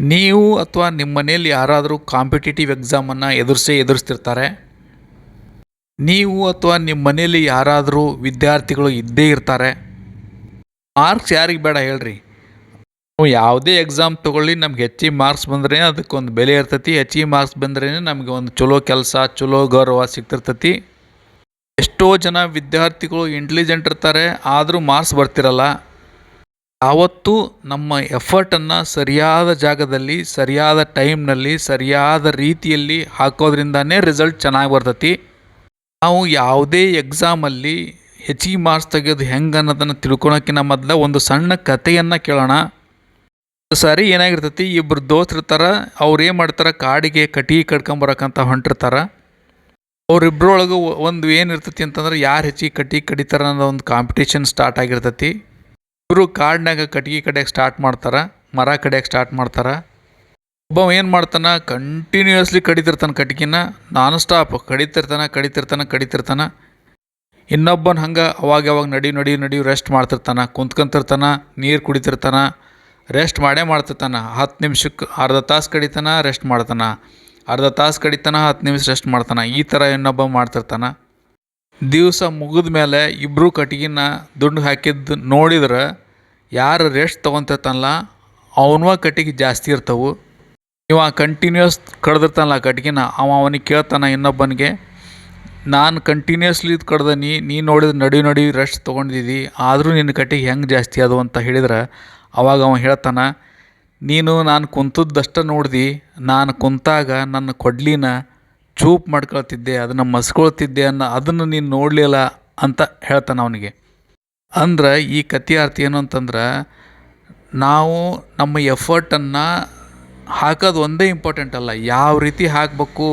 ನೀವು ಅಥವಾ ನಿಮ್ಮ ಮನೆಯಲ್ಲಿ ಯಾರಾದರೂ ಕಾಂಪಿಟೇಟಿವ್ ಎಕ್ಸಾಮನ್ನು ಎದುರಿಸೇ ಎದುರಿಸ್ತಿರ್ತಾರೆ? ನೀವು ಅಥವಾ ನಿಮ್ಮ ಮನೆಯಲ್ಲಿ ಯಾರಾದರೂ ವಿದ್ಯಾರ್ಥಿಗಳು ಇದ್ದೇ ಇರ್ತಾರೆ? ಮಾರ್ಕ್ಸ್ ಯಾರಿಗೆ ಬೇಡ ಹೇಳ್ರಿ. ನಾವು ಯಾವುದೇ ಎಕ್ಸಾಮ್ ತೊಗೊಳ್ಳಿ, ನಮ್ಗೆ ಹೆಚ್ಚಿಗೆ ಮಾರ್ಕ್ಸ್ ಬಂದ್ರೆ ಅದಕ್ಕೊಂದು ಬೆಲೆ ಇರ್ತೈತಿ. ಹೆಚ್ಚಿಗೆ ಮಾರ್ಕ್ಸ್ ಬಂದ್ರೇ ನಮಗೆ ಒಂದು ಚಲೋ ಕೆಲಸ, ಚಲೋ ಗೌರವ ಸಿಗ್ತಿರ್ತೈತಿ. ಎಷ್ಟೋ ಜನ ವಿದ್ಯಾರ್ಥಿಗಳು ಇಂಟೆಲಿಜೆಂಟ್ ಇರ್ತಾರೆ, ಆದರೂ ಮಾರ್ಕ್ಸ್ ಬರ್ತಿರಲ್ಲ. ಯಾವತ್ತೂ ನಮ್ಮ ಎಫರ್ಟನ್ನು ಸರಿಯಾದ ಜಾಗದಲ್ಲಿ ಸರಿಯಾದ ಟೈಮ್ನಲ್ಲಿ ಸರಿಯಾದ ರೀತಿಯಲ್ಲಿ ಹಾಕೋದ್ರಿಂದನೇ ರಿಸಲ್ಟ್ ಚೆನ್ನಾಗಿ ಬರ್ತೈತಿ ನಾವು ಯಾವುದೇ ಎಕ್ಸಾಮಲ್ಲಿ ಹೆಚ್ಚಿಗೆ ಮಾರ್ಕ್ಸ್ ತೆಗೆಯೋದು ಹೆಂಗೆ ಅನ್ನೋದನ್ನು ತಿಳ್ಕೊಳೋಕ್ಕಿಂತ ಮೊದಲು ಒಂದು ಸಣ್ಣ ಕಥೆಯನ್ನು ಕೇಳೋಣ ಸಾರಿ ಏನಾಗಿರ್ತೈತಿ ಇಬ್ಬರು ದೋಸ್ತಿರ್ತಾರೆ ಅವ್ರು ಏನು ಮಾಡ್ತಾರೆ ಕಾಡಿಗೆ ಕಟ್ಟಿಗೆ ಕಡ್ಕೊಂಬರಕ್ಕಂತ ಹೊಂಟಿರ್ತಾರೆ ಅವರಿಬ್ಬರೊಳಗೆ ಒಂದು ಏನಿರ್ತೈತಿ ಅಂತಂದ್ರೆ ಯಾರು ಹೆಚ್ಚಿಗೆ ಕಟ್ಟಿಗೆ ಕಡಿತಾರೆ ಅನ್ನೋ ಒಂದು ಕಾಂಪಿಟೇಷನ್ ಸ್ಟಾರ್ಟ್ ಆಗಿರ್ತೈತಿ ಇವರು ಕಾಡಿನಾಗ ಕಟ್ಗೆ ಕಡಿಯೋಕೆ ಸ್ಟಾರ್ಟ್ ಮಾಡ್ತಾರೆ, ಮರ ಕಡಿಯೋಕೆ ಸ್ಟಾರ್ಟ್ ಮಾಡ್ತಾರೆ. ಒಬ್ಬ ಏನು ಮಾಡ್ತಾನೆ ಕಂಟಿನ್ಯೂಸ್ಲಿ ಕಡಿತಿರ್ತಾನೆ ಕಟ್ಗಿನ ನಾನ್ ಸ್ಟಾಪ್ ಕಡಿತಿರ್ತಾನೆ ಕಡಿತಿರ್ತಾನೆ ಕಡಿತಿರ್ತಾನೆ. ಇನ್ನೊಬ್ಬನ ಹಂಗೆ ಅವಾಗ ಯಾವಾಗ ನಡಿ ನಡಿ ನಡಿ ರೆಸ್ಟ್ ಮಾಡ್ತಿರ್ತಾನೆ, ಕುಂತ್ಕೊಂತಿರ್ತಾನೆ, ನೀರು ಕುಡಿತಿರ್ತಾನೆ ರೆಸ್ಟ್ ಮಾಡೇ ಮಾಡ್ತಿರ್ತಾನೆ. ಹತ್ತು ನಿಮಿಷಕ್ಕೆ ಅರ್ಧ ತಾಸು ಕಡಿತಾನೆ ರೆಸ್ಟ್ ಮಾಡ್ತಾನೆ. ಅರ್ಧ ತಾಸು ಕಡಿತಾನೆ, ಹತ್ತು ನಿಮಿಷ ರೆಸ್ಟ್ ಮಾಡ್ತಾನೆ. ಈ ಥರ ಇನ್ನೊಬ್ಬ ಮಾಡ್ತಿರ್ತಾನೆ. ದಿವಸ ಮುಗಿದ ಮೇಲೆ ಇಬ್ಬರು ಕಟ್ಗಿನ ದುಂಡು ಹಾಕಿದ್ದು ನೋಡಿದ್ರೆ ಯಾರು ರೆಸ್ಟ್ ತೊಗೊತಿರ್ತಾನಲ್ಲ, ಅವನವ ಕಟ್ಟಿಗೆ ಜಾಸ್ತಿ ಇರ್ತವೆ. ಇವ ಕಂಟಿನ್ಯೂಸ್ ಕಡ್ದಿರ್ತಾನಲ್ಲ ಕಟ್ಗಿನ ಅವ ಅವನಿಗೆ ಕೇಳ್ತಾನೆ ಇನ್ನೊಬ್ಬನಿಗೆ, ನಾನು ಕಂಟಿನ್ಯೂಸ್ಲಿ ಕಡ್ದನಿ ನೀ ನೋಡಿದ್ರೆ ನಡಿ ನಡಿ ರೆಸ್ಟ್ ತೊಗೊಂಡಿದ್ದಿ ಆದರೂ ನಿನ್ನ ಕಟ್ಟಿಗೆ ಹೆಂಗೆ ಜಾಸ್ತಿ ಅದು ಅಂತ ಹೇಳಿದ್ರೆ, ಅವಾಗ ಅವ ಹೇಳ್ತಾನೆ, ನೀನು ನಾನು ಕುಂತದ್ದಷ್ಟ ನೋಡ್ದು, ನಾನು ಕುಂತಾಗ ನನ್ನ ಕೊಡ್ಲಿನ ಚೂಪ್ ಮಾಡ್ಕೊಳ್ತಿದ್ದೆ, ಅದನ್ನು ಮಸ್ಕೊಳ್ತಿದ್ದೆ ಅನ್ನೋ ಅದನ್ನು ನೀನು ನೋಡಲಿಲ್ಲ ಅಂತ ಹೇಳ್ತಾನೆ ಅವನಿಗೆ. ಅಂದ್ರೆ ಈ ಕಥೆ ಅರ್ಥ ಏನು ಅಂತಂದ್ರೆ ನಾವು ನಮ್ಮ ಎಫರ್ಟನ್ನು ಹಾಕೋದು ಒಂದೇ ಇಂಪಾರ್ಟೆಂಟ್ ಅಲ್ಲ, ಯಾವ ರೀತಿ ಹಾಕಬೇಕು,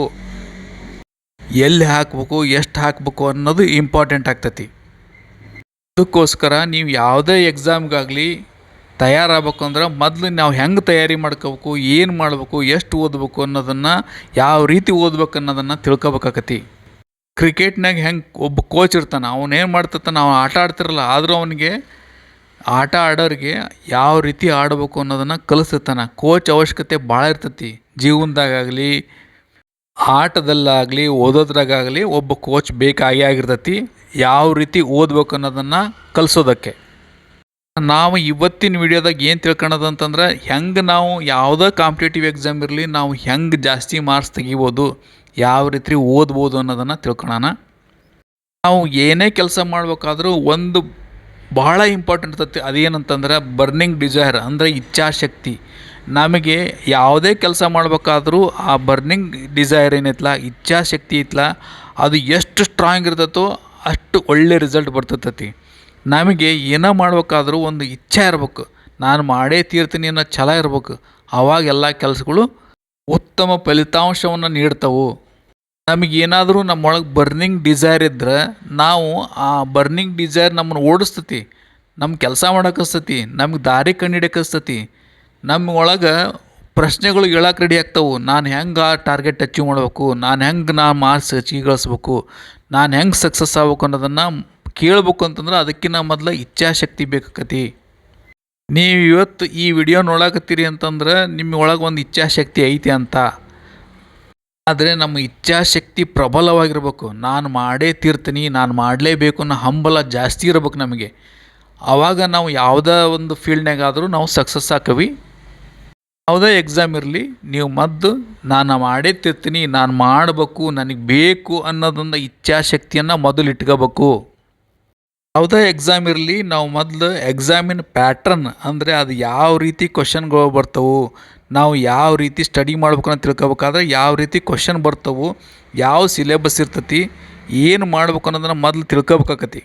ಎಲ್ಲಿ ಹಾಕಬೇಕು, ಎಷ್ಟು ಹಾಕಬೇಕು ಅನ್ನೋದು ಇಂಪಾರ್ಟೆಂಟ್ ಆಗ್ತತಿ. ಅದಕ್ಕೋಸ್ಕರ ನೀವು ಯಾವುದೇ ಎಕ್ಸಾಮ್ಗಾಗಲಿ ತಯಾರಾಗಬೇಕು ಅಂದ್ರೆ ಮೊದಲು ನಾವು ಹೆಂಗೆ ತಯಾರಿ ಮಾಡ್ಕೋಬೇಕು, ಏನು ಮಾಡಬೇಕು, ಎಷ್ಟು ಓದಬೇಕು ಅನ್ನೋದನ್ನು, ಯಾವ ರೀತಿ ಓದ್ಬೇಕು ಅನ್ನೋದನ್ನು ತಿಳ್ಕೊಬೇಕಾಕತಿ. ಕ್ರಿಕೆಟ್ನಾಗ ಹೆಂಗೆ ಒಬ್ಬ ಕೋಚ್ ಇರ್ತಾನೆ, ಅವನು ಏನು ಮಾಡ್ತಿರ್ತಾನೆ ನಾವು ಆಟ ಆಡ್ತಿರಲ್ಲ, ಆದರೂ ಅವನಿಗೆ ಆಟ ಆಡೋರಿಗೆ ಯಾವ ರೀತಿ ಆಡಬೇಕು ಅನ್ನೋದನ್ನು ಕಲಿಸಿರ್ತಾನೆ. ಕೋಚ್ ಅವಶ್ಯಕತೆ ಭಾಳ ಇರ್ತೈತಿ. ಜೀವನದಾಗಲಿ ಆಟದಲ್ಲಾಗಲಿ ಓದೋದ್ರಾಗಲಿ ಒಬ್ಬ ಕೋಚ್ ಬೇಕಾಗೇ ಆಗಿರ್ತೈತಿ. ಯಾವ ರೀತಿ ಓದ್ಬೇಕು ಅನ್ನೋದನ್ನು ಕಲಿಸೋದಕ್ಕೆ. ನಾವು ಇವತ್ತಿನ ವಿಡಿಯೋದಾಗ ಏನು ತಿಳ್ಕೊಳೋದು ಅಂತಂದ್ರೆ, ಹೆಂಗೆ ನಾವು ಯಾವುದೇ ಕಾಂಪಿಟೇಟಿವ್ ಎಕ್ಸಾಮ್ ಇರಲಿ, ನಾವು ಹೆಂಗೆ ಜಾಸ್ತಿ ಮಾರ್ಕ್ಸ್ ತೆಗಿಬೋದು. ಯಾವ ರೀತಿ ಓದ್ಬೋದು ಅನ್ನೋದನ್ನು ತಿಳ್ಕೊಳ್ಳೋಣ ನಾವು ಏನೇ ಕೆಲಸ ಮಾಡಬೇಕಾದ್ರೂ ಒಂದು ಬಹಳ ಇಂಪಾರ್ಟೆಂಟ್ ತತ್ತಿ ಅದೇನಂತಂದ್ರೆ ಬರ್ನಿಂಗ್ ಡಿಸೈರ್ ಅಂದರೆ ಇಚ್ಛಾಶಕ್ತಿ. ನಮಗೆ ಯಾವುದೇ ಕೆಲಸ ಮಾಡಬೇಕಾದ್ರೂ ಆ ಬರ್ನಿಂಗ್ ಡಿಸೈರ್ ಏನೈತಲ್ಲ ಇಚ್ಛಾಶಕ್ತಿ ಐತಲ್ಲ ಅದು ಎಷ್ಟು ಸ್ಟ್ರಾಂಗ್ ಇರ್ತೈತೋ ಅಷ್ಟು ಒಳ್ಳೆ ರಿಸಲ್ಟ್ ಬರ್ತೈತಿ ನಮಗೆ ಏನೋ ಮಾಡ್ಬೇಕಾದ್ರೂ ಒಂದು ಇಚ್ಛೆ ಇರ್ಬೇಕು. ನಾನು ಮಾಡೇ ತೀರ್ತೀನಿ ಅನ್ನೋ ಛಲ ಇರ್ಬೇಕು. ಆವಾಗ ಎಲ್ಲ ಕೆಲಸಗಳು ಉತ್ತಮ ಫಲಿತಾಂಶವನ್ನು ನೀಡ್ತವೆ. ನಮಗೇನಾದರೂ ನಮ್ಮೊಳಗೆ ಬರ್ನಿಂಗ್ ಡಿಸೈರ್ ಇದ್ದರೆ ನಾವು ಆ ಬರ್ನಿಂಗ್ ಡಿಸೈರ್ ನಮ್ಮನ್ನು ಓಡಿಸ್ತತಿ. ನಮ್ಮ ಕೆಲಸ ಮಾಡೋಕ್ಕಿಸ್ತತಿ ನಮ್ಗೆ ದಾರಿ ಕಂಡಿಡಿಯಕ್ಕಸ್ತತಿ ನಮ್ಮ ಒಳಗೆ ಪ್ರಶ್ನೆಗಳು ಹೇಳಕ್ಕೆ ರೆಡಿ ಆಗ್ತವೆ. ನಾನು ಹೆಂಗೆ ಆ ಟಾರ್ಗೆಟ್ ಅಚೀವ್ ಮಾಡಬೇಕು? ನಾನು ಹೆಂಗೆ ನಾ ಮಾರ್ಕ್ಸ್ ಹೆಚ್ಚಿಗೆ ಗಳಿಸ್ಬೇಕು? ನಾನು ಹೆಂಗೆ ಸಕ್ಸಸ್ ಆಗ್ಬೇಕು ಅನ್ನೋದನ್ನು ಕೇಳ್ಬೇಕು ಅಂತಂದ್ರೆ ಅದಕ್ಕಿಂತ ಮೊದಲು ಇಚ್ಛಾಶಕ್ತಿ ಬೇಕಾಕತಿ. ನೀವು ಇವತ್ತು ಈ ವಿಡಿಯೋ ನೋಡಕತ್ತೀರಿ ಅಂತಂದ್ರೆ ನಿಮ್ಮ ಒಳಗೆ ಒಂದು ಇಚ್ಛಾಶಕ್ತಿ ಐತಿ ಅಂತ. ಆದರೆ ನಮ್ಮ ಇಚ್ಛಾಶಕ್ತಿ ಪ್ರಬಲವಾಗಿರ್ಬೇಕು. ನಾನು ಮಾಡೇ ತೀರ್ತೀನಿ, ನಾನು ಮಾಡಲೇಬೇಕು ಅನ್ನೋ ಹಂಬಲ ಜಾಸ್ತಿ ಇರಬೇಕು ನಮಗೆ. ಆವಾಗ ನಾವು ಯಾವುದೇ ಒಂದು ಫೀಲ್ಡ್ನಾಗಾದರೂ ನಾವು ಸಕ್ಸಸ್ ಆಕವಿ ಯಾವುದೇ ಎಕ್ಸಾಮ್ ಇರಲಿ, ನೀವು ಮದ್ದು, ನಾನು ಮಾಡೇ ತಿರ್ತೀನಿ, ನಾನು ಮಾಡಬೇಕು, ನನಗೆ ಬೇಕು ಅನ್ನೋದೊಂದು ಇಚ್ಛಾಶಕ್ತಿಯನ್ನು ಮೊದಲು ಇಟ್ಕೋಬೇಕು. ಯಾವುದೇ ಎಕ್ಸಾಮ್ ಇರಲಿ, ನಾವು ಮೊದಲು ಎಕ್ಸಾಮಿನ ಪ್ಯಾಟ್ರನ್ ಅಂದರೆ ಅದು ಯಾವ ರೀತಿ ಕ್ವಶನ್ಗಳು ಬರ್ತವೆ ನಾವು ಯಾವ ರೀತಿ ಸ್ಟಡಿ ಮಾಡ್ಬೇಕು ಅಂತ ತಿಳ್ಕೊಬೇಕಾದ್ರೆ ಯಾವ ರೀತಿ ಕ್ವಶನ್ ಬರ್ತವೆ ಯಾವ ಸಿಲೆಬಸ್ ಇರ್ತತಿ, ಏನು ಮಾಡ್ಬೇಕು ಅನ್ನೋದನ್ನು ಮೊದಲು ತಿಳ್ಕೊಬೇಕಾಕತಿ.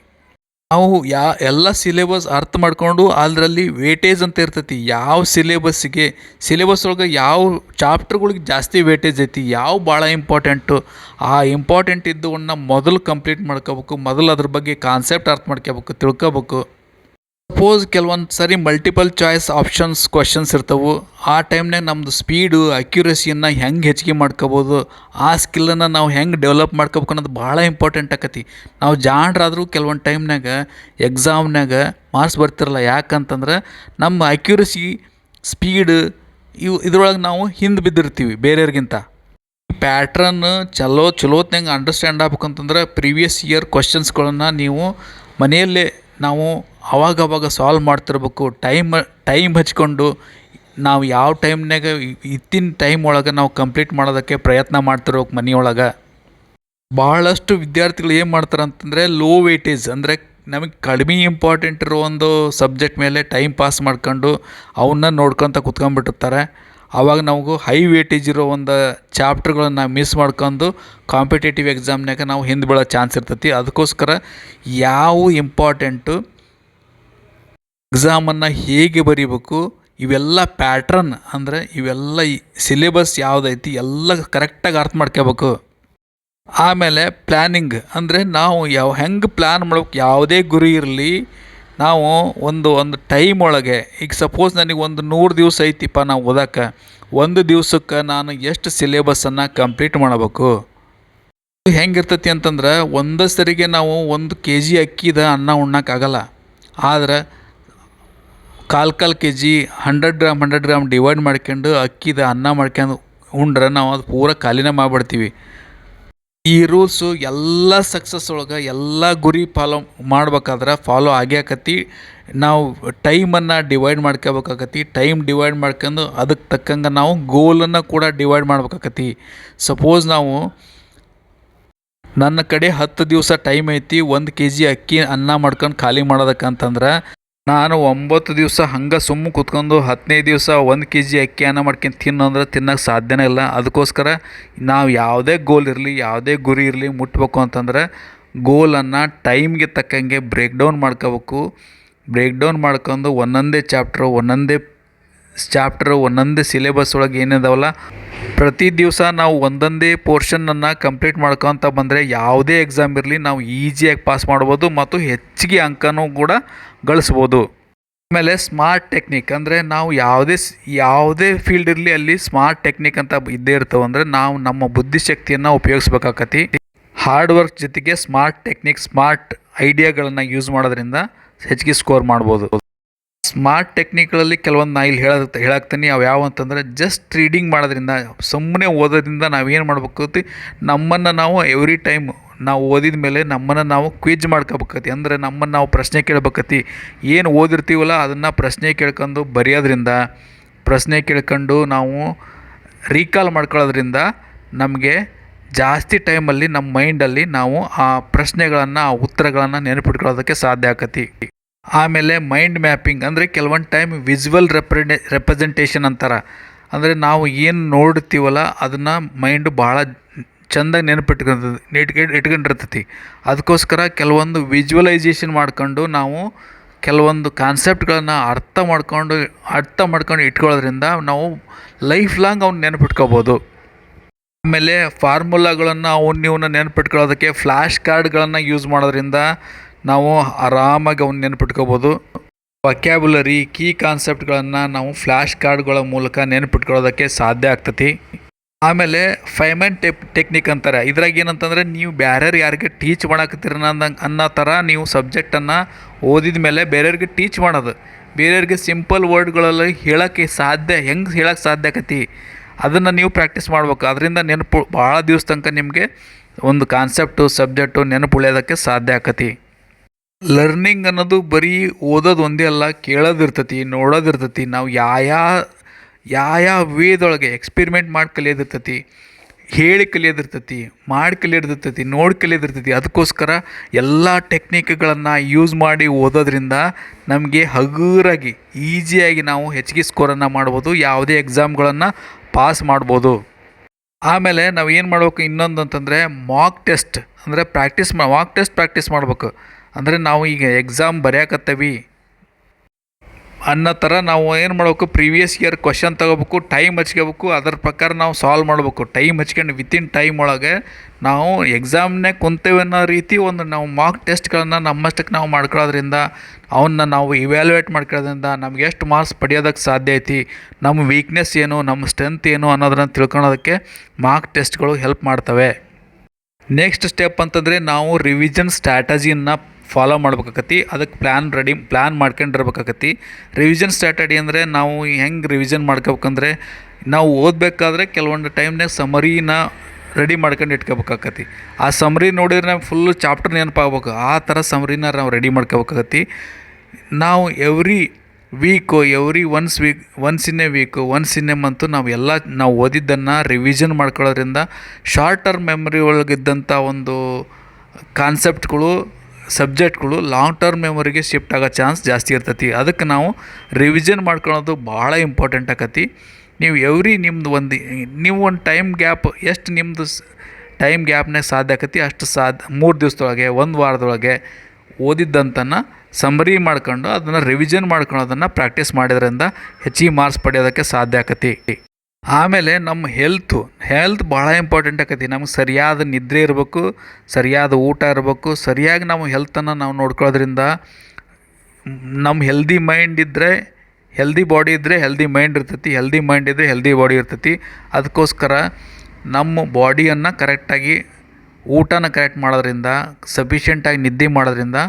ನಾವು ಯಾ, ಎಲ್ಲ ಸಿಲೆಬಸ್ ಅರ್ಥ ಮಾಡಿಕೊಂಡು ಅದರಲ್ಲಿ ವೇಟೇಜ್ ಅಂತ ಇರ್ತೈತಿ. ಯಾವ ಸಿಲೆಬಸ್ಸಿಗೆ ಸಿಲೆಬಸ್ ಒಳಗೆ ಯಾವ ಚಾಪ್ಟರ್ಗಳಿಗೆ ಜಾಸ್ತಿ ವೇಟೇಜ್ ಐತಿ, ಯಾವ ಭಾಳ ಇಂಪಾರ್ಟೆಂಟು ಆ ಇಂಪಾರ್ಟೆಂಟ್ ಇದ್ದವನ್ನ ಮೊದಲು ಕಂಪ್ಲೀಟ್ ಮಾಡ್ಕೋಬೇಕು, ಮೊದಲು ಅದ್ರ ಬಗ್ಗೆ ಕಾನ್ಸೆಪ್ಟ್ ಅರ್ಥ ಮಾಡ್ಕೋಬೇಕು, ತಿಳ್ಕೊಬೇಕು. ಸಪೋಸ್ ಕೆಲವೊಂದು ಸರಿ ಮಲ್ಟಿಪಲ್ ಚಾಯ್ಸ್ ಆಪ್ಷನ್ಸ್ ಕ್ವಶನ್ಸ್ ಇರ್ತವೆ, ಆ ಟೈಮ್ನಾಗ ನಮ್ಮದು ಸ್ಪೀಡು ಅಕ್ಯುರಸಿಯನ್ನು ಹೆಂಗೆ ಹೆಚ್ಚಿಗೆ ಮಾಡ್ಕೋಬೋದು, ಆ ಸ್ಕಿಲ್ಲನ್ನು ನಾವು ಹೆಂಗೆ ಡೆವಲಪ್ ಮಾಡ್ಕೋಬೇಕು ಅನ್ನೋದು ಭಾಳ ಇಂಪಾರ್ಟೆಂಟ್ ಆಕತಿ. ನಾವು ಜಾಣರಾದರೂ ಕೆಲವೊಂದು ಟೈಮ್ನಾಗ ಎಕ್ಸಾಮ್ನಾಗ ಮಾರ್ಕ್ಸ್ ಬರ್ತಿರಲ್ಲ, ಯಾಕಂತಂದ್ರೆ ನಮ್ಮ ಅಕ್ಯುರಸಿ ಸ್ಪೀಡ್ ಇವು ಇದ್ರೊಳಗೆ ನಾವು ಹಿಂದೆ ಬಿದ್ದಿರ್ತೀವಿ ಬೇರೆಯವ್ರಿಗಿಂತ. ಪ್ಯಾಟ್ರನ್ ಚಲೋ ಚಲೋತ್ನಂಗೆ ಅಂಡರ್ಸ್ಟ್ಯಾಂಡ್ ಆಗ್ಬೇಕಂತಂದ್ರೆ ಪ್ರೀವಿಯಸ್ ಇಯರ್ ಕ್ವಶನ್ಸ್ಗಳನ್ನು ನೀವು ಮನೆಯಲ್ಲೇ ನಾವು ಅವಾಗ ಅವಾಗ ಸಾಲ್ವ್ ಮಾಡ್ತಿರ್ಬೇಕು. ಟೈಮ್ ಟೈಮ್ ಹಚ್ಕೊಂಡು ನಾವು ಯಾವ ಟೈಮ್ನಾಗ ಇತ್ತಿನ ಟೈಮ್ ಒಳಗೆ ನಾವು ಕಂಪ್ಲೀಟ್ ಮಾಡೋದಕ್ಕೆ ಪ್ರಯತ್ನ ಮಾಡ್ತಿರ್ಬೇಕು ಮನೆಯೊಳಗೆ. ಭಾಳಷ್ಟು ವಿದ್ಯಾರ್ಥಿಗಳು ಏನು ಮಾಡ್ತಾರೆ ಅಂತಂದರೆ ಲೋ ವೇಟೇಜ್ ಅಂದರೆ ನಮಗೆ ಕಡಿಮೆ ಇಂಪಾರ್ಟೆಂಟ್ ಇರೋ ಒಂದು ಸಬ್ಜೆಕ್ಟ್ ಮೇಲೆ ಟೈಮ್ ಪಾಸ್ ಮಾಡ್ಕೊಂಡು ಅವನ್ನ ನೋಡ್ಕೊತ ಕುತ್ಕೊಂಡ್ಬಿಟ್ಟಿರ್ತಾರೆ. ಆವಾಗ ನಮಗೂ ಹೈ ವೇಟೇಜ್ ಇರೋ ಒಂದು ಚಾಪ್ಟರ್ಗಳನ್ನ ಮಿಸ್ ಮಾಡ್ಕೊಂಡು ಕಾಂಪಿಟೇಟಿವ್ ಎಕ್ಸಾಮ್ನಾಗ ನಾವು ಹಿಂದೆ ಬೀಳೋ ಚಾನ್ಸ್ ಇರ್ತೈತಿ. ಅದಕ್ಕೋಸ್ಕರ ಯಾವ ಇಂಪಾರ್ಟೆಂಟು ಎಕ್ಸಾಮನ್ನು ಹೇಗೆ ಬರೀಬೇಕು? ಇವೆಲ್ಲ ಪ್ಯಾಟ್ರನ್ ಅಂದರೆ ಇವೆಲ್ಲ ಸಿಲೆಬಸ್ ಯಾವುದೈತಿ ಎಲ್ಲ ಕರೆಕ್ಟಾಗಿ ಅರ್ಥ ಮಾಡ್ಕೋಬೇಕು. ಆಮೇಲೆ ಪ್ಲ್ಯಾನಿಂಗ್ ಅಂದರೆ ನಾವು ಯಾವ ಹೆಂಗೆ ಪ್ಲ್ಯಾನ್ ಮಾಡ್ಬೇಕು? ಯಾವುದೇ ಗುರಿ ಇರಲಿ, ನಾವು ಒಂದು ಒಂದು ಟೈಮ್ ಒಳಗೆ, ಈಗ ಸಪೋಸ್ ನನಗೆ ಒಂದು ನೂರು ದಿವಸ ಐತಿಪ್ಪ ನಾವು ಓದಕ್ಕೆ ಒಂದು ದಿವ್ಸಕ್ಕೆ ನಾನು ಎಷ್ಟು ಸಿಲೆಬಸ್ಸನ್ನು ಕಂಪ್ಲೀಟ್ ಮಾಡಬೇಕು? ಹೆಂಗಿರ್ತೈತಿ ಅಂತಂದ್ರೆ ಒಂದೇ ಸರಿಗೆ ನಾವು ಒಂದು ಕೆ ಜಿ ಅಕ್ಕಿದ ಅನ್ನ ಉಣ್ಣಕ್ಕಾಗಲ್ಲ. ಆದ್ರೆ ಕಾಲು ಕಾಲು K G hundred gram hundred gram divide ಮಾಡ್ಕೊಂಡು ಅಕ್ಕಿದ ಅನ್ನ ಮಾಡ್ಕೊಂಡು ಉಂಡ್ರೆ ನಾವು ಅದು ಪೂರ ಖಾಲಿನ ಮಾಡಿಬಿಡ್ತೀವಿ. ಈ ರೂಲ್ಸು ಎಲ್ಲ ಸಕ್ಸಸ್ ಒಳಗೆ ಎಲ್ಲ ಗುರಿ ಫಾಲೋ ಮಾಡ್ಬೇಕಾದ್ರೆ ಫಾಲೋ ಆಗೇ ಆಕತಿ. ನಾವು ಟೈಮನ್ನು ಡಿವೈಡ್ ಮಾಡ್ಕೋಬೇಕಾಕತಿ. ಟೈಮ್ ಡಿವೈಡ್ ಮಾಡ್ಕೊಂಡು ಅದಕ್ಕೆ ತಕ್ಕಂಗೆ ನಾವು ಗೋಲನ್ನು ಕೂಡ ಡಿವೈಡ್ ಮಾಡ್ಬೇಕಾಕತಿ. ಸಪೋಸ್ ನಾವು ನನ್ನ ಕಡೆ ಹತ್ತು ದಿವಸ ಟೈಮ್ ಐತಿ, ಒಂದು ಕೆ ಜಿ ಅಕ್ಕಿ ಅನ್ನ ಮಾಡ್ಕೊಂಡು ಖಾಲಿ ಮಾಡೋದಕ್ಕಂತಂದ್ರೆ ನಾನು ಒಂಬತ್ತು ದಿವಸ ಹಂಗೆ ಸುಮ್ಮ ಕೂತ್ಕೊಂಡು ಹದಿನೈದು ದಿವಸ ಒಂದು ಕೆ ಜಿ ಅಕ್ಕಿ ಅನ್ನ ಮಾಡ್ಕೊಂಡು ತಿನ್ನೋಂದ್ರೆ ತಿನ್ನೋಕೆ ಸಾಧ್ಯನೇ ಇಲ್ಲ. ಅದಕ್ಕೋಸ್ಕರ ನಾವು ಯಾವುದೇ ಗೋಲ್ ಇರಲಿ, ಯಾವುದೇ ಗುರಿ ಇರಲಿ ಮುಟ್ಟಬೇಕು ಅಂತಂದ್ರೆ ಗೋಲನ್ನು ಟೈಮ್ಗೆ ತಕ್ಕಂಗೆ ಬ್ರೇಕ್ ಡೌನ್ ಮಾಡ್ಕೋಬೇಕು. ಬ್ರೇಕ್ ಡೌನ್ ಮಾಡ್ಕೊಂಡು ಒಂದೊಂದೇ ಚಾಪ್ಟ್ರು ಒಂದೊಂದೇ ಚಾಪ್ಟರ್ ಒಂದೊಂದೇ ಸಿಲೆಬಸ್ ಒಳಗೆ ಏನಿದಾವಲ್ಲ, ಪ್ರತಿ ದಿವಸ ನಾವು ಒಂದೊಂದೇ ಪೋರ್ಷನನ್ನು ಕಂಪ್ಲೀಟ್ ಮಾಡ್ಕೊತ ಬಂದರೆ ಯಾವುದೇ ಎಕ್ಸಾಮ್ ಇರಲಿ ನಾವು ಈಸಿಯಾಗಿ ಪಾಸ್ ಮಾಡ್ಬೋದು ಮತ್ತು ಹೆಚ್ಚಿಗೆ ಅಂಕನೂ ಕೂಡ ಗಳಿಸ್ಬೋದು. ಆಮೇಲೆ ಸ್ಮಾರ್ಟ್ ಟೆಕ್ನಿಕ್ ಅಂದರೆ ನಾವು ಯಾವುದೇ ಯಾವುದೇ ಫೀಲ್ಡ್ ಇರಲಿ ಅಲ್ಲಿ ಸ್ಮಾರ್ಟ್ ಟೆಕ್ನಿಕ್ ಅಂತ ಇದ್ದೇ ಇರ್ತವೆ ಅಂದರೆ ನಾವು ನಮ್ಮ ಬುದ್ಧಿಶಕ್ತಿಯನ್ನು ಉಪಯೋಗಿಸ್ಬೇಕಾಕತಿ. ಹಾರ್ಡ್ ವರ್ಕ್ ಜೊತೆಗೆ ಸ್ಮಾರ್ಟ್ ಟೆಕ್ನಿಕ್ ಸ್ಮಾರ್ಟ್ ಐಡಿಯಾಗಳನ್ನು ಯೂಸ್ ಮಾಡೋದ್ರಿಂದ ಹೆಚ್ಚಿಗೆ ಸ್ಕೋರ್ ಮಾಡ್ಬೋದು. ಸ್ಮಾರ್ಟ್ ಟೆಕ್ನಿಕ್ಗಳಲ್ಲಿ ಕೆಲವೊಂದು ನಾ ಇಲ್ಲಿ ಹೇಳ ಹೇಳಾಕ್ತೀನಿ. ಅವು ಯಾವ ಅಂತಂದರೆ ಜಸ್ಟ್ ರೀಡಿಂಗ್ ಮಾಡೋದ್ರಿಂದ, ಸುಮ್ಮನೆ ಓದೋದ್ರಿಂದ ನಾವೇನು ಮಾಡ್ಬೇಕತಿ ನಮ್ಮನ್ನು ನಾವು ಎವ್ರಿ ಟೈಮ್ ನಾವು ಓದಿದ ಮೇಲೆ ನಮ್ಮನ್ನು ನಾವು ಕ್ವಿಜ್ ಮಾಡ್ಕೋಬೇಕತಿ ಅಂದರೆ ನಮ್ಮನ್ನು ನಾವು ಪ್ರಶ್ನೆ ಕೇಳ್ಬೇಕತಿ ಏನು ಓದಿರ್ತೀವಲ್ಲ ಅದನ್ನು ಪ್ರಶ್ನೆ ಕೇಳ್ಕೊಂಡು ಬರೆಯೋದ್ರಿಂದ, ಪ್ರಶ್ನೆ ಕೇಳ್ಕೊಂಡು ನಾವು ರೀಕಾಲ್ ಮಾಡ್ಕೊಳ್ಳೋದ್ರಿಂದ ನಮಗೆ ಜಾಸ್ತಿ ಟೈಮಲ್ಲಿ ನಮ್ಮ ಮೈಂಡಲ್ಲಿ ನಾವು ಆ ಪ್ರಶ್ನೆಗಳನ್ನು, ಆ ಉತ್ತರಗಳನ್ನು ನೆನಪಿಟ್ಕೊಳ್ಳೋದಕ್ಕೆ ಸಾಧ್ಯ ಆಕತಿ ಆಮೇಲೆ ಮೈಂಡ್ ಮ್ಯಾಪಿಂಗ್ ಅಂದರೆ ಕೆಲವೊಂದು ಟೈಮ್ ವಿಜುವಲ್ ರೆಪ್ರೆಡೆ ರೆಪ್ರೆಸೆಂಟೇಷನ್ ಅಂತಾರೆ. ಅಂದರೆ ನಾವು ಏನು ನೋಡ್ತೀವಲ್ಲ ಅದನ್ನು ಮೈಂಡು ಭಾಳ ಚೆಂದಾಗಿ ನೆನಪಿಟ್ಕೊಂತದೆ ಇಟ್ಕೊಂಡು ಇಟ್ಕೊಂಡಿರ್ತೈತಿ. ಅದಕ್ಕೋಸ್ಕರ ಕೆಲವೊಂದು ವಿಜುವಲೈಸೇಷನ್ ಮಾಡ್ಕೊಂಡು ನಾವು ಕೆಲವೊಂದು ಕಾನ್ಸೆಪ್ಟ್ಗಳನ್ನು ಅರ್ಥ ಮಾಡ್ಕೊಂಡು ಅರ್ಥ ಮಾಡ್ಕೊಂಡು ಇಟ್ಕೊಳ್ಳೋದ್ರಿಂದ ನಾವು ಲೈಫ್ ಲಾಂಗ್ ಅವ್ನು ನೆನಪಿಟ್ಕೋಬೋದು. ಆಮೇಲೆ ಫಾರ್ಮುಲಾಗಳನ್ನು ಅವನ್ನ ನೆನಪಿಟ್ಕೊಳ್ಳೋದಕ್ಕೆ ಫ್ಲ್ಯಾಶ್ ಕಾರ್ಡ್ಗಳನ್ನು ಯೂಸ್ ಮಾಡೋದ್ರಿಂದ ನಾವು ಆರಾಮಾಗಿ ಅವ್ನ ನೆನ್ಪಿಟ್ಕೋಬೋದು. ವಕ್ಯಾಬುಲರಿ ಕೀ ಕಾನ್ಸೆಪ್ಟ್ಗಳನ್ನು ನಾವು ಫ್ಲ್ಯಾಶ್ ಕಾರ್ಡ್ಗಳ ಮೂಲಕ ನೆನಪಿಟ್ಕೊಳ್ಳೋದಕ್ಕೆ ಸಾಧ್ಯ ಆಗ್ತತಿ. ಆಮೇಲೆ ಫೈಮೆಂಟ್ ಟೆಪ್ ಟೆಕ್ನಿಕ್ ಅಂತಾರೆ. ಇದ್ರಾಗ ಏನಂತಂದರೆ ನೀವು ಬ್ಯಾರ್ಯಾರು ಯಾರಿಗೆ ಟೀಚ್ ಮಾಡಾಕತ್ತೀರ ಅನ್ನೋ ಥರ ನೀವು ಸಬ್ಜೆಕ್ಟನ್ನು ಓದಿದ ಮೇಲೆ ಬೇರೆಯವ್ರಿಗೆ ಟೀಚ್ ಮಾಡೋದು. ಬೇರೆಯವ್ರಿಗೆ ಸಿಂಪಲ್ ವರ್ಡ್ಗಳಲ್ಲಿ ಹೇಳೋಕ್ಕೆ ಸಾಧ್ಯ, ಹೆಂಗೆ ಹೇಳೋಕ್ಕೆ ಸಾಧ್ಯ ಆಕತಿ ಅದನ್ನು ನೀವು ಪ್ರಾಕ್ಟೀಸ್ ಮಾಡ್ಬೇಕು. ಅದರಿಂದ ನೆನಪು, ಭಾಳ ದಿವಸ ತನಕ ನಿಮಗೆ ಒಂದು ಕಾನ್ಸೆಪ್ಟು ಸಬ್ಜೆಕ್ಟು ನೆನಪು ಉಳಿಯೋದಕ್ಕೆ ಸಾಧ್ಯ ಆಕತಿ ಲರ್ನಿಂಗ್ ಅನ್ನೋದು ಬರೀ ಓದೋದು ಒಂದೇ ಅಲ್ಲ ಕೇಳೋದು ಇರ್ತೈತಿ ನಾವು ಯಾವ ಯಾವ ವೇದೊಳಗೆ ಎಕ್ಸ್ಪೆರಿಮೆಂಟ್ ಮಾಡಿ ಕಲಿಯೋದಿರ್ತೈತಿ, ಹೇಳಿ ಕಲಿಯೋದಿರ್ತೈತಿ, ಮಾಡಿ ಕಲಿಯೋದಿರ್ತತಿ, ನೋಡಿ ಕಲಿಯೋದಿರ್ತೈತಿ, ಅದಕ್ಕೋಸ್ಕರ ಎಲ್ಲ ಟೆಕ್ನಿಕ್ಗಳನ್ನು ಯೂಸ್ ಮಾಡಿ ಓದೋದ್ರಿಂದ ನಮಗೆ ಹಗುರಾಗಿ ಈಸಿಯಾಗಿ ನಾವು ಹೆಚ್ಚಿಗೆ ಸ್ಕೋರನ್ನು ಮಾಡ್ಬೋದು, ಯಾವುದೇ ಎಕ್ಸಾಮ್ಗಳನ್ನು ಪಾಸ್ ಮಾಡ್ಬೋದು. ಆಮೇಲೆ ನಾವು ಏನು ಮಾಡ್ಬೇಕು ಇನ್ನೊಂದು ಅಂತಂದರೆ ಮಾಕ್ ಟೆಸ್ಟ್ ಅಂದರೆ ಪ್ರಾಕ್ಟೀಸ್ ಮಾ ಮಾಕ್ ಟೆಸ್ಟ್ ಪ್ರಾಕ್ಟೀಸ್ ಮಾಡ್ಬೇಕು. ಅಂದರೆ ನಾವು ಈಗ ಎಕ್ಸಾಮ್ ಬರೆಯಕತ್ತೇವಿ ಅನ್ನೋ ಥರ ನಾವು ಏನು ಮಾಡಬೇಕು ಪ್ರೀವಿಯಸ್ ಇಯರ್ ಕ್ವಶನ್ ತೊಗೋಬೇಕು ಟೈಮ್ ಹಚ್ಕೋಬೇಕು, ಅದ್ರ ಪ್ರಕಾರ ನಾವು ಸಾಲ್ವ್ ಮಾಡಬೇಕು. ಟೈಮ್ ಹಚ್ಕೊಂಡು ವಿತಿನ್ ಟೈಮ್ ಒಳಗೆ ನಾವು ಎಕ್ಸಾಮ್ನೇ ಕುಂತೇವೆ ಅನ್ನೋ ರೀತಿ ಒಂದು ನಾವು ಮಾರ್ಕ್ ಟೆಸ್ಟ್ಗಳನ್ನು ನಮ್ಮಷ್ಟಕ್ಕೆ ನಾವು ಮಾಡ್ಕೊಳ್ಳೋದ್ರಿಂದ ಅವನ್ನ ನಾವು ಇವ್ಯಾಲ್ಯೂಯೇಟ್ ಮಾಡ್ಕೊಳ್ಳೋದ್ರಿಂದ ನಮ್ಗೆ ಎಷ್ಟು ಮಾರ್ಕ್ಸ್ ಪಡೆಯೋದಕ್ಕೆ ಸಾಧ್ಯ ಐತಿ ನಮ್ಮ ವೀಕ್ನೆಸ್ ಏನು ನಮ್ಮ ಸ್ಟ್ರೆಂತ್ ಏನು ಅನ್ನೋದನ್ನು ತಿಳ್ಕೊಳೋದಕ್ಕೆ ಮಾರ್ಕ್ ಟೆಸ್ಟ್ಗಳು ಹೆಲ್ಪ್ ಮಾಡ್ತವೆ. ನೆಕ್ಸ್ಟ್ ಸ್ಟೆಪ್ ಅಂತಂದರೆ ನಾವು ರಿವಿಷನ್ ಸ್ಟ್ರಾಟಜಿಯನ್ನು ಫಾಲೋ ಮಾಡ್ಬೇಕಾಕತಿ ಅದಕ್ಕೆ ಪ್ಲ್ಯಾನ್ ರೆಡಿ ಪ್ಲ್ಯಾನ್ ಮಾಡ್ಕೊಂಡಿರ್ಬೇಕಾಕತಿ ರಿವಿಷನ್ ಸ್ಟ್ರಾಟಜಿ ಅಂದರೆ ನಾವು ಹೆಂಗೆ ರಿವಿಷನ್ ಮಾಡ್ಕೋಬೇಕಂದ್ರೆ, ನಾವು ಓದಬೇಕಾದ್ರೆ ಕೆಲವೊಂದು ಟೈಮ್ನಾಗ ಸಮರಿನ ರೆಡಿ ಮಾಡ್ಕೊಂಡು ಇಟ್ಕೋಬೇಕಾಕತಿ ಆ ಸಮರಿ ನೋಡಿದ್ರೆ ನಾವು ಫುಲ್ಲು ಚಾಪ್ಟರ್ ನೆನಪಾಗಬೇಕು. ಆ ಥರ ಸಮರಿನ ನಾವು ರೆಡಿ ಮಾಡ್ಕೋಬೇಕಾಕತಿ ನಾವು every week every once week once in a week once in a month ನಾವು ಎಲ್ಲ, ನಾವು ಓದಿದ್ದನ್ನು ರಿವಿಷನ್ ಮಾಡ್ಕೊಳ್ಳೋದ್ರಿಂದ ಶಾರ್ಟ್ ಟರ್ಮ್ ಮೆಮ್ರಿ ಒಳಗಿದ್ದಂಥ ಒಂದು ಕಾನ್ಸೆಪ್ಟ್ಗಳು ಸಬ್ಜೆಕ್ಟ್ಗಳು ಲಾಂಗ್ ಟರ್ಮ್ ಮೆಮೊರಿಗೆ ಶಿಫ್ಟ್ ಆಗೋ ಚಾನ್ಸ್ ಜಾಸ್ತಿ ಇರ್ತೈತಿ. ಅದಕ್ಕೆ ನಾವು ರಿವಿಷನ್ ಮಾಡ್ಕೊಳ್ಳೋದು ಭಾಳ ಇಂಪಾರ್ಟೆಂಟ್ ಆಕತಿ. ನೀವು ಎವ್ರಿ ನಿಮ್ದು ಒಂದು ನೀವು ಒಂದು ಟೈಮ್ ಗ್ಯಾಪ್ ಎಷ್ಟು ನಿಮ್ಮದು ಟೈಮ್ ಗ್ಯಾಪ್ನಾಗ ಸಾಧ್ಯ ಆಕತಿ, ಅಷ್ಟು ಸಾಧ್ಯ, ಮೂರು ದಿವಸದೊಳಗೆ, ಒಂದು ವಾರದೊಳಗೆ ಓದಿದ್ದಂತನ್ನು ಸಂಬರಿ ಮಾಡ್ಕೊಂಡು ಅದನ್ನು ರಿವಿಷನ್ ಮಾಡ್ಕೊಳೋದನ್ನು ಪ್ರಾಕ್ಟೀಸ್ ಮಾಡೋದ್ರಿಂದ ಹೆಚ್ಚಿಗೆ ಮಾರ್ಕ್ಸ್ ಪಡೆಯೋದಕ್ಕೆ ಸಾಧ್ಯ ಆಕತಿ. ಆಮೇಲೆ ನಮ್ಮ ಹೆಲ್ತು ಹೆಲ್ತ್ ಭಾಳ ಇಂಪಾರ್ಟೆಂಟ್ ಆಕತಿ. ನಮ್ಗೆ ಸರಿಯಾದ ನಿದ್ರೆ ಇರಬೇಕು, ಸರಿಯಾದ ಊಟ ಇರಬೇಕು, ಸರಿಯಾಗಿ ನಾವು ಹೆಲ್ತನ್ನು ನಾವು ನೋಡ್ಕೊಳ್ಳೋದ್ರಿಂದ ನಮ್ಮ ಹೆಲ್ದಿ ಮೈಂಡ್ ಇದ್ದರೆ ಹೆಲ್ದಿ ಬಾಡಿ ಇದ್ದರೆ ಹೆಲ್ದಿ ಮೈಂಡ್ ಇರ್ತೈತಿ ಹೆಲ್ದಿ ಮೈಂಡ್ ಇದ್ದರೆ ಹೆಲ್ದಿ ಬಾಡಿ ಇರ್ತೈತಿ. ಅದಕ್ಕೋಸ್ಕರ ನಮ್ಮ ಬಾಡಿಯನ್ನು ಕರೆಕ್ಟಾಗಿ ಊಟನ ಕರೆಕ್ಟ್ ಮಾಡೋದ್ರಿಂದ ಸಫಿಷಿಯೆಂಟಾಗಿ ನಿದ್ದೆ ಮಾಡೋದ್ರಿಂದ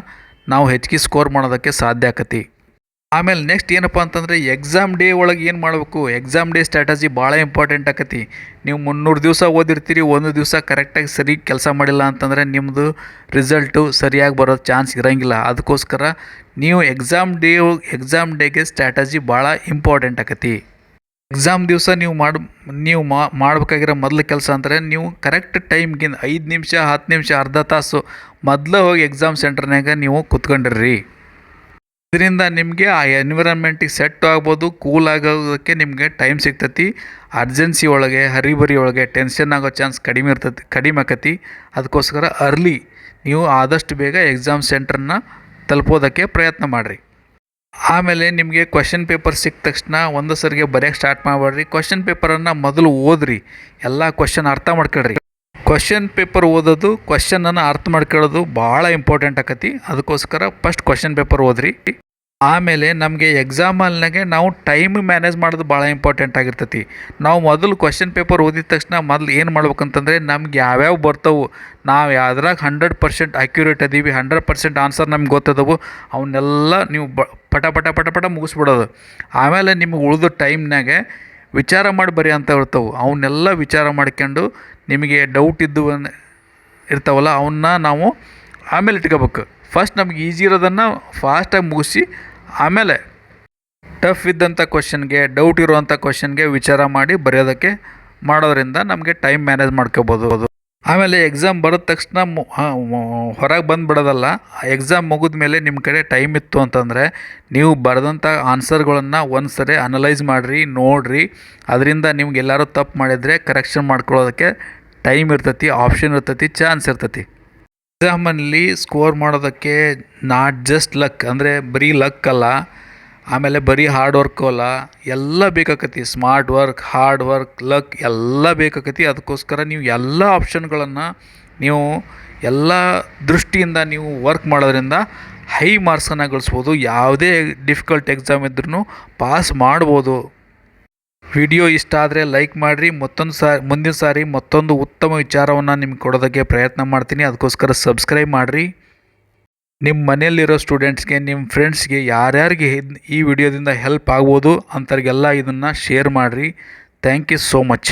ನಾವು ಹೆಚ್ಚಿಗೆ ಸ್ಕೋರ್ ಮಾಡೋದಕ್ಕೆ ಸಾಧ್ಯ ಆಕತಿ. ಆಮೇಲೆ ನೆಕ್ಸ್ಟ್ ಏನಪ್ಪ ಅಂತಂದರೆ ಎಕ್ಸಾಮ್ ಡೇ ಒಳಗೆ ಏನು ಮಾಡಬೇಕು? ಎಕ್ಸಾಮ್ ಡೇ ಸ್ಟ್ರಾಟಜಿ ಭಾಳ ಇಂಪಾರ್ಟೆಂಟ್ ಆಕತಿ. ನೀವು ಮುನ್ನೂರು ದಿವಸ ಓದಿರ್ತೀರಿ, ಒಂದು ದಿವಸ ಕರೆಕ್ಟಾಗಿ ಸರಿ ಕೆಲಸ ಮಾಡಿಲ್ಲ ಅಂತಂದರೆ ನಿಮ್ಮದು ರಿಸಲ್ಟು ಸರಿಯಾಗಿ ಬರೋ ಚಾನ್ಸ್ ಇರೋಂಗಿಲ್ಲ. ಅದಕ್ಕೋಸ್ಕರ ನೀವು ಎಕ್ಸಾಮ್ ಡೇ ಎಕ್ಸಾಮ್ ಡೇಗೆ ಸ್ಟ್ರಾಟಜಿ ಭಾಳ ಇಂಪಾರ್ಟೆಂಟ್ ಆಕತಿ. ಎಕ್ಸಾಮ್ ದಿವಸ ನೀವು ಮಾಡಿ, ನೀವು ಮಾಡಬೇಕಾಗಿರೋ ಮೊದಲ ಕೆಲಸ ಅಂದರೆ ನೀವು ಕರೆಕ್ಟ್ ಟೈಮ್ಗಿಂತ ಐದು ನಿಮಿಷ, ಹತ್ತು ನಿಮಿಷ, ಅರ್ಧ ತಾಸು ಮೊದಲು ಹೋಗಿ ಎಕ್ಸಾಮ್ ಸೆಂಟರ್ನಾಗ ನೀವು ಕುತ್ಕೊಂಡಿರ್ರಿ. ಇದರಿಂದ ನಿಮಗೆ ಆ ಎನ್ವಿರಾನ್ಮೆಂಟಿಗೆ ಸೆಟ್ ಆಗ್ಬೋದು ಕೂಲ್ ಆಗೋದಕ್ಕೆ ನಿಮಗೆ ಟೈಮ್ ಸಿಗ್ತತಿ. ಅರ್ಜೆನ್ಸಿ ಒಳಗೆ, ಹರಿಬರಿ ಒಳಗೆ ಟೆನ್ಷನ್ ಆಗೋ ಚಾನ್ಸ್ ಕಡಿಮೆ ಇರ್ತತಿ, ಕಡಿಮೆ ಆಕತಿ. ಅದಕ್ಕೋಸ್ಕರ ಅರ್ಲಿ ನೀವು ಆದಷ್ಟು ಬೇಗ ಎಕ್ಸಾಮ್ ಸೆಂಟ್ರನ್ನ ತಲುಪೋದಕ್ಕೆ ಪ್ರಯತ್ನ ಮಾಡಿರಿ. ಆಮೇಲೆ ನಿಮಗೆ ಕ್ವಶನ್ ಪೇಪರ್ ಸಿಕ್ಕ ತಕ್ಷಣ ಒಂದು ಸರಿಗೆ ಬರೆಯೋಕ್ಕೆ ಸ್ಟಾರ್ಟ್ ಮಾಡಬೇಡ್ರಿ ಕ್ವಶನ್ ಪೇಪರನ್ನು ಮೊದಲು ಓದ್ರಿ. ಎಲ್ಲ ಕ್ವಶನ್ ಅರ್ಥ ಮಾಡ್ಕೊಳ್ರಿ. ಕ್ವಶನ್ ಪೇಪರ್ ಓದೋದು ಕ್ವಶನನ್ನು ಅರ್ಥ ಮಾಡ್ಕೊಳ್ಳೋದು ಭಾಳ ಇಂಪಾರ್ಟೆಂಟ್ ಆಕತಿ. ಅದಕ್ಕೋಸ್ಕರ ಫಸ್ಟ್ ಕ್ವಶನ್ ಪೇಪರ್ ಓದ್ರಿ. ಆಮೇಲೆ ನಮಗೆ ಎಕ್ಸಾಮಲ್ನಾಗೆ ನಾವು ಟೈಮ್ ಮ್ಯಾನೇಜ್ ಮಾಡೋದು ಭಾಳ ಇಂಪಾರ್ಟೆಂಟ್ ಆಗಿರ್ತೈತಿ. ನಾವು ಮೊದಲು ಕ್ವಶನ್ ಪೇಪರ್ ಓದಿದ ತಕ್ಷಣ ಮೊದಲು ಏನು ಮಾಡ್ಬೇಕಂತಂದರೆ ನಮ್ಗೆ ಯಾವ್ಯಾವ ಬರ್ತವೆ, ನಾವು ಯಾವ್ದ್ರಾಗ ಹಂಡ್ರೆಡ್ ಪರ್ಸೆಂಟ್ ಅಕ್ಯುರೇಟ್ ಅದೀವಿ ಹಂಡ್ರೆಡ್ ಪರ್ಸೆಂಟ್ ಆನ್ಸರ್ ನಮ್ಗೆ ಗೊತ್ತದವು, ಅವನ್ನೆಲ್ಲ ನೀವು ಬ ಪಟ ಪಟ ಪಟ ಪಟ ಮುಗಿಸ್ಬಿಡೋದು. ಆಮೇಲೆ ನಿಮ್ಗೆ ಉಳಿದ ಟೈಮ್ನಾಗೆ ವಿಚಾರ ಮಾಡಿ ಬರೀ ಅಂತ ಇರ್ತವೆ. ಅವನ್ನೆಲ್ಲ ವಿಚಾರ ಮಾಡ್ಕೊಂಡು ನಿಮಗೆ ಡೌಟ್ ಇದ್ದು ಇರ್ತಾವಲ್ಲ ಅವನ್ನ ನಾವು ಆಮೇಲೆ ಇಟ್ಕೋಬೇಕು. ಫಸ್ಟ್ ನಮ್ಗೆ ಈಸಿ ಇರೋದನ್ನು ಫಾಸ್ಟಾಗಿ ಮುಗಿಸಿ ಆಮೇಲೆ ಟಫ್ ಇದ್ದಂಥ ಕ್ವಶನ್ಗೆ ಡೌಟ್ ಇರುವಂಥ ಕ್ವಶನ್ಗೆ ವಿಚಾರ ಮಾಡಿ ಬರೆಯೋದಕ್ಕೆ ಮಾಡೋದ್ರಿಂದ ನಮಗೆ ಟೈಮ್ ಮ್ಯಾನೇಜ್ ಮಾಡ್ಕೋಬೋದು. ಆಮೇಲೆ ಎಕ್ಸಾಮ್ ಬರೋದ ತಕ್ಷಣ ಹೊರಗೆ ಬಂದುಬಿಡೋದಲ್ಲ ಎಕ್ಸಾಮ್ ಮುಗಿದ ಮೇಲೆ ನಿಮ್ಮ ಕಡೆ ಟೈಮ್ ಇತ್ತು ಅಂತಂದರೆ ನೀವು ಬರೆದಂಥ ಆನ್ಸರ್ಗಳನ್ನು ಒಂದು ಸರಿ ಅನಲೈಸ್ ಮಾಡಿರಿ, ನೋಡಿರಿ. ಅದರಿಂದ ನಿಮ್ಗೆ ಎಲ್ಲರೂ ತಪ್ಪು ಮಾಡಿದರೆ ಕರೆಕ್ಷನ್ ಮಾಡ್ಕೊಳ್ಳೋದಕ್ಕೆ ಟೈಮ್ ಇರ್ತೈತಿ ಆಪ್ಷನ್ ಇರ್ತೈತಿ ಚಾನ್ಸ್ ಇರ್ತೈತಿ. ಎಕ್ಸಾಮಲ್ಲಿ ಸ್ಕೋರ್ ಮಾಡೋದಕ್ಕೆ ನಾಟ್ ಜಸ್ಟ್ ಲಕ್ ಅಂದರೆ ಬರೀ ಲಕ್ ಅಲ್ಲ ಆಮೇಲೆ ಬರೀ ಹಾರ್ಡ್ ವರ್ಕು ಅಲ್ಲ, ಎಲ್ಲ ಬೇಕಾಕತಿ. Smart work hard work luck ಎಲ್ಲ ಬೇಕಾಕತಿ. ಅದಕ್ಕೋಸ್ಕರ ನೀವು ಎಲ್ಲ ಆಪ್ಷನ್ಗಳನ್ನು ನೀವು ಎಲ್ಲ ದೃಷ್ಟಿಯಿಂದ ನೀವು ವರ್ಕ್ ಮಾಡೋದ್ರಿಂದ ಹೈ ಮಾರ್ಕ್ಸನ್ನು ಗಳಿಸ್ಬೋದು. ಯಾವುದೇ ಡಿಫಿಕಲ್ಟ್ ಎಕ್ಸಾಮ್ ಇದ್ರೂ ಪಾಸ್ ಮಾಡ್ಬೋದು. ವಿಡಿಯೋ ಇಷ್ಟ ಆದರೆ ಲೈಕ್ ಮಾಡಿರಿ. ಮತ್ತೊಂದು ಸಾರಿ ಮುಂದಿನ ಸಾರಿ ಮತ್ತೊಂದು ಉತ್ತಮ ವಿಚಾರವನ್ನು ನಿಮ್ಗೆ ಕೊಡೋದಕ್ಕೆ ಪ್ರಯತ್ನ ಮಾಡ್ತೀನಿ. ಅದಕ್ಕೋಸ್ಕರ ಸಬ್ಸ್ಕ್ರೈಬ್ ಮಾಡಿರಿ. ನಿಮ್ಮ ಮನೆಯಲ್ಲಿರೋ ಸ್ಟೂಡೆಂಟ್ಸ್ಗೆ ನಿಮ್ಮ ಫ್ರೆಂಡ್ಸ್ಗೆ ಯಾರ್ಯಾರಿಗೆ ಈ ವಿಡಿಯೋದಿಂದ ಹೆಲ್ಪ್ ಆಗ್ಬೋದು ಅಂಥವ್ರಿಗೆಲ್ಲ ಇದನ್ನು ಶೇರ್ ಮಾಡಿರಿ. Thank you so much